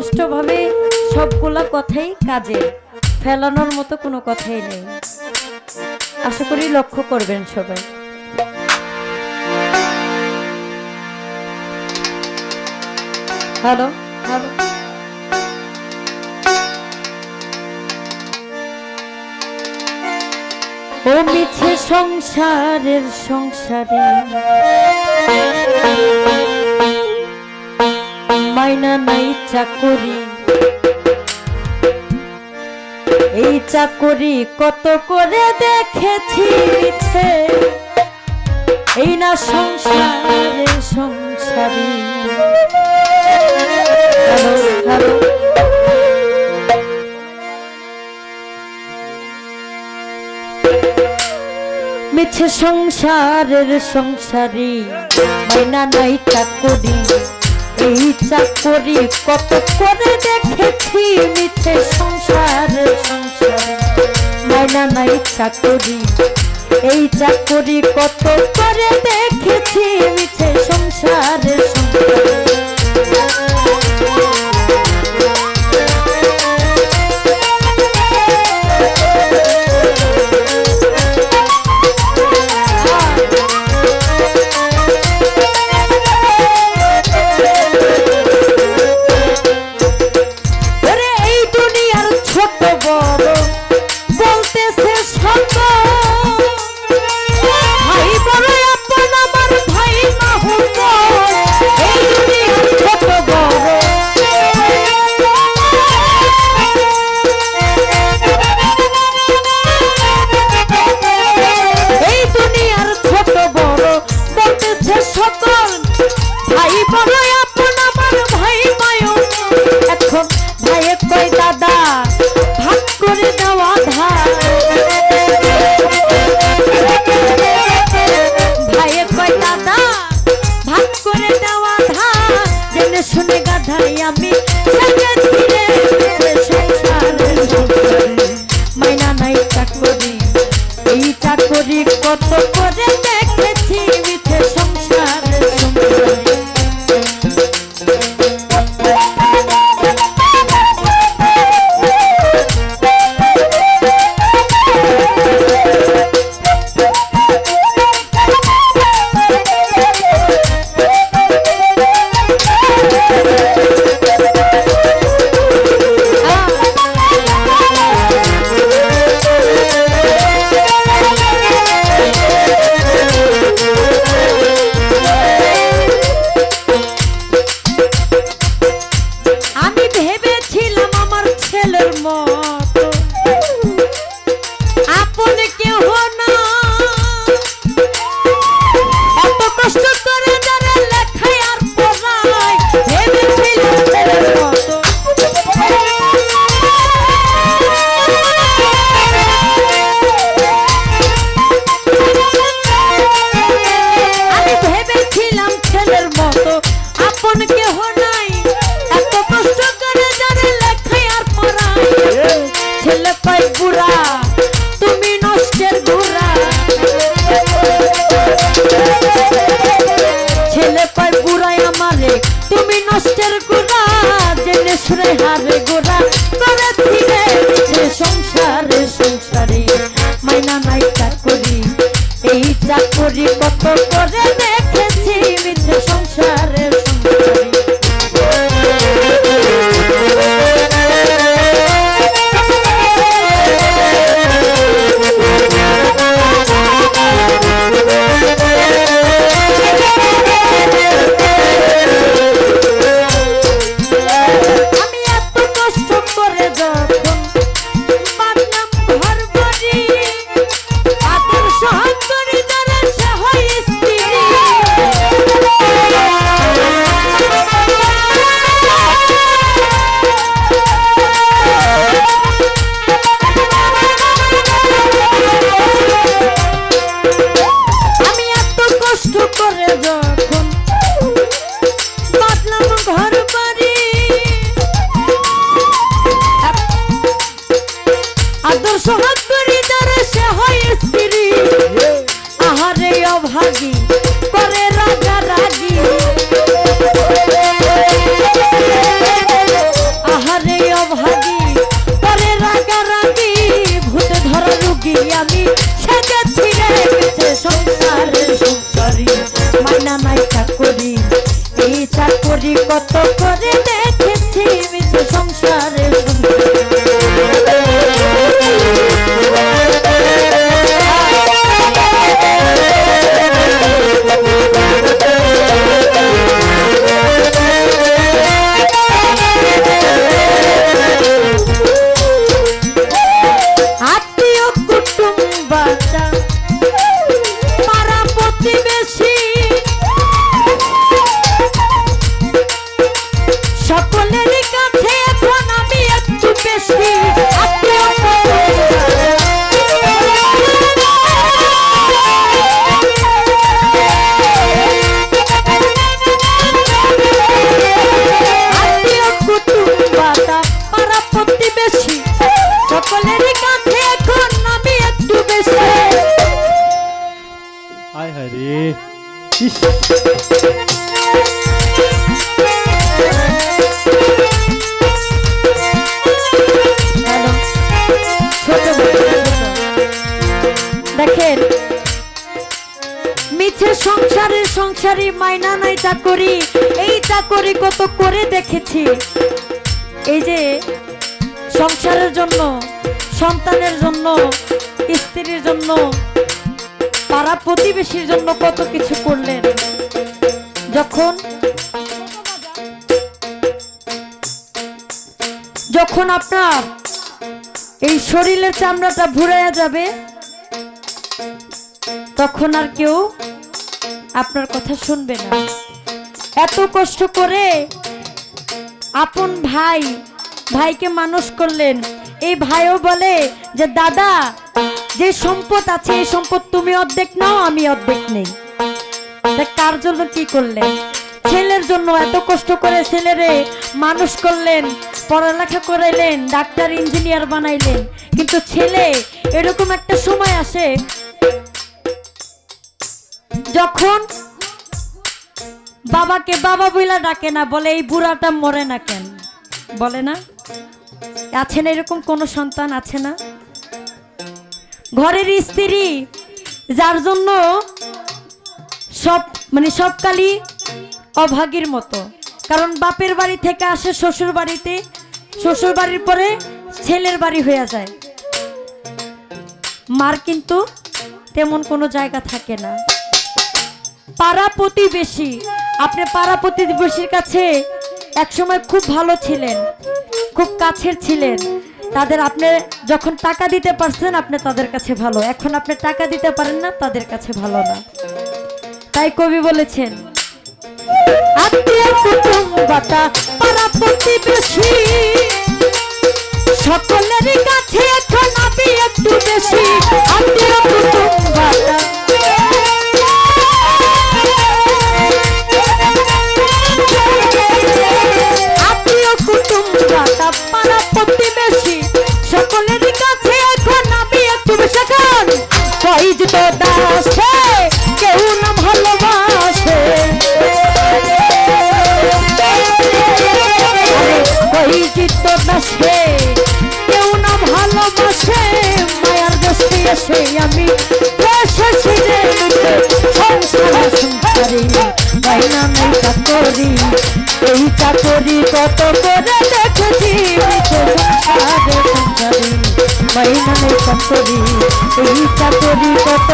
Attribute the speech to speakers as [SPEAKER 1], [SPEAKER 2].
[SPEAKER 1] স্পষ্টভাবে সবগুলা কথাই কাজে, ফেলানোর মতো কোনো কথাই নেই। আশা করি লক্ষ্য করবেন সবাই। Hello hello. ও মিছে সংসারের সংসারে। চাকরি এই চাকরি কত করে দেখেছি এই না সংসারী হ্যালো মিছে সংসারের সংসারী, মাইনা নাই চাকরি এই চাকরি কত করে দেখেছি মিছে সংসারের সংসারী। মাইনা নাই চাকরি এই চাকরি কত করে দেখেছি মিছে সংসারী ওরে সকল ভাই বড় আপন আমার ভাই মায়ু। এখন ভাইয়ে কই দাদা, ভাগ করে দেওয়া ধার ভাইয়ে কই দাদা, ভাগ করে দেওয়া ধার জেনে শুনে গাধাই আমি মাইনা নাই চাকরি, এই চাকরি কত নষ্টের গোড়া জেনে শুনে হারে গোড়া। তবে ফিরে মিছে সংসারে সংসারে মাইনা নাই চাকরি। এই চাকরি কত করে কত করে দেখেছি সংসারী। দেখেন, মিছে সংসারের সংসারী মাইনা নাই চাকরি, এই চাকরি কত করে দেখেছি। এই যে সংসারের জন্য, সন্তানের জন্য, স্ত্রীর জন্য পাড়া প্রতিবেশীর জন্য কত কিছু করলেন? যখন যখন আপনার এই শরীরের চামড়াটা ভুরাইয়া যাবে, তখন আর কেউ আপনার কথা শুনবে না। এত কষ্ট করে আপন ভাই, ভাইকে মানুষ করলেন। এই ভাইও বলে যে, দাদা যে সম্পদ আছে, এই সম্পদ তুমি অর্ধেক নাও, আমি অর্ধেক নেই। কার জন্য কি করলেন? ছেলের জন্য এত কষ্ট করে ছেলেরে মানুষ করলেন, পড়ালেখা করাইলেন, ডাক্তার, ইঞ্জিনিয়ার বানাইলেন, কিন্তু ছেলে এরকম একটা সময় আসে, যখন বাবাকে বাবা বইলা ডাকে না, বলে, এই বুড়াটা মরে না কেন? বলে না আছে না এরকম কোনো সন্তান? আছে না? ঘরের স্ত্রী, যার জন্য সব মানে সব কালই অভাগীর মতো। কারণ বাপের বাড়ি থেকে আসে শ্বশুর বাড়িতে, শ্বশুর বাড়ির পরে ছেলের বাড়ি হয়ে যায়। মার কিন্তু তেমন কোনো জায়গা থাকে না। পাড়া প্রতিবেশী, আপনি পাড়া প্রতিবেশীর কাছে একসময় খুব ভালো ছিলেন, খুব কাছের ছিলেন। তাদের আপনি যখন টাকা দিতে পারছেন, আপনি তাদের কাছে ভালো। এখন আপনি টাকা দিতে পারেন না, তাদের কাছে ভালো না। তাই কবি বলেছেন, আত্মীয় কুটুম্বতা পাড়া প্রতিবেশী এসে আমি, এসেছি রে সংসারে। সংসারে বাইনা নেই চাকরি এই চাকরি কত করে দেখেছি? সংসারে। সংসারে বাইনা নেই চাকরি এই চাকরি কত